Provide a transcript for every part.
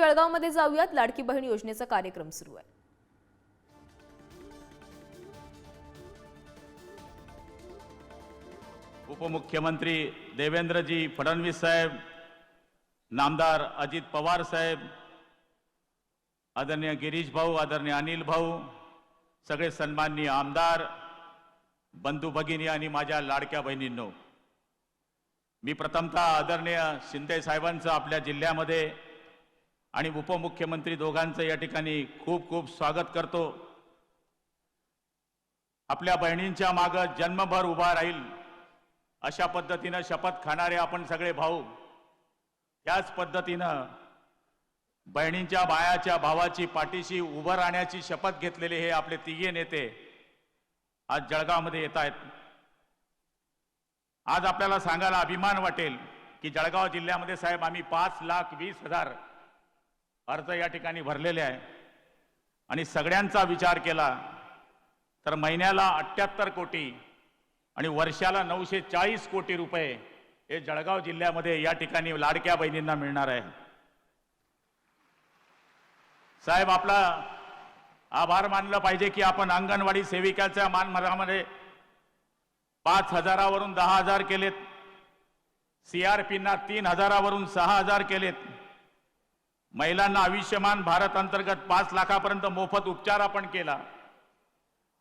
जळगावमध्ये जाऊयात. लाडकी बहीण योजनेचा कार्यक्रम सुरू आहे. उपमुख्यमंत्री देवेंद्रजी फडणवीस साहेब नामदार अजित पवार साहेब आदरणीय गिरीश भाऊ आदरणीय अनिल भाऊ सगळे सन्माननीय आमदार बंधू भगिनी आणि माझ्या लाडक्या बहिणींनो मी प्रथमतः आदरणीय शिंदे साहेबांचं आपल्या जिल्ह्यामध्ये आणि उपमुख्यमंत्री दोघांचं या ठिकाणी खूप खूप स्वागत करतो. आपल्या बहिणींच्या मागं जन्मभर उभा राहील अशा पद्धतीनं शपथ खाणारे आपण सगळे भाऊ. त्याच पद्धतीनं बहिणींच्या बायाच्या भावाची पाठीशी उभं राहण्याची शपथ घेतलेले हे आपले तिघे नेते आज जळगावमध्ये येत आहेत. आज आपल्याला सांगायला अभिमान वाटेल की जळगाव जिल्ह्यामध्ये साहेब आम्ही पाच लाख वीस हजार अर्ज या ठिकाणी भरलेले आहे. आणि सगळ्यांचा विचार केला तर महिन्याला अठ्ठ्याहत्तर कोटी आणि वर्षाला नऊशे चाळीस कोटी रुपये हे जळगाव जिल्ह्यामध्ये या ठिकाणी लाडक्या बहिणींना मिळणार आहे. साहेब आपला आभार मानलं पाहिजे की आपण अंगणवाडी सेविकाच्या मानमरामध्ये पाच हजारावरून दहा हजार केलेत. सीआरपींना तीन हजारावरून सहा हजार केलेत. महिलांना आयुष्यमान भारत अंतर्गत पाच लाखापर्यंत मोफत उपचार आपण केला.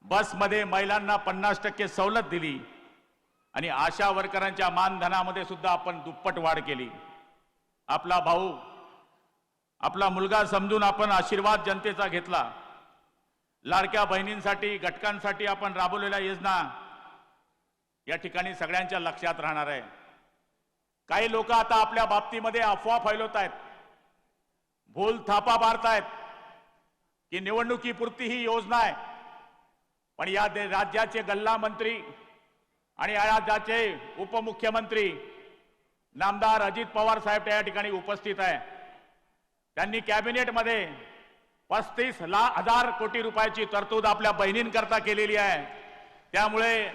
बसमध्ये महिलांना पन्नास टक्के सवलत दिली. आणि आशा वर्करांच्या मानधनामध्ये सुद्धा आपण दुप्पट वाढ केली. आपला भाऊ आपला मुलगा समजून आपण आशीर्वाद जनतेचा घेतला. लाडक्या बहिणींसाठी घटकांसाठी आपण राबवलेल्या योजना या ठिकाणी सगळ्यांच्या लक्षात राहणार आहे. काही लोक आता आपल्या बाबतीमध्ये अफवा फैलवत आहेत भूल थापा मारतायत की निवडणुकीपुरती ही योजना आहे. पण या दे- राज्याचे गल्ला मंत्री आणि या राज्याचे उपमुख्यमंत्री नामदार अजित पवार साहेब त्या ठिकाणी उपस्थित आहे. त्यांनी कॅबिनेटमध्ये पस्तीस लाख हजार कोटी रुपयाची तरतूद आपल्या बहिणींकरता केलेली आहे. त्यामुळे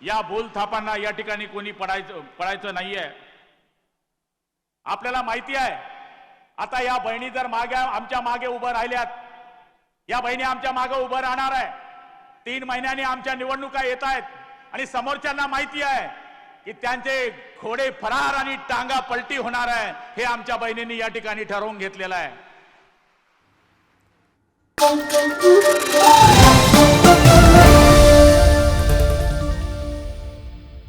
या बोलथापांना या ठिकाणी कोणी पडायचं पडायचं नाहीये. आपल्याला माहिती आहे आता या बहिणी जर मागे आमच्या मागे उभं राहिल्यात या बहिणी आमच्या मागे उभं राहणार आहे. तीन महिन्याने आमच्या निवडणुका येत आहेत आणि समोरच्यांना माहिती आहे की त्यांचे घोडे फरार आणि टांगा पलटी होणार आहे हे आमच्या बहिणींनी या ठिकाणी ठरवून घेतलेलं आहे.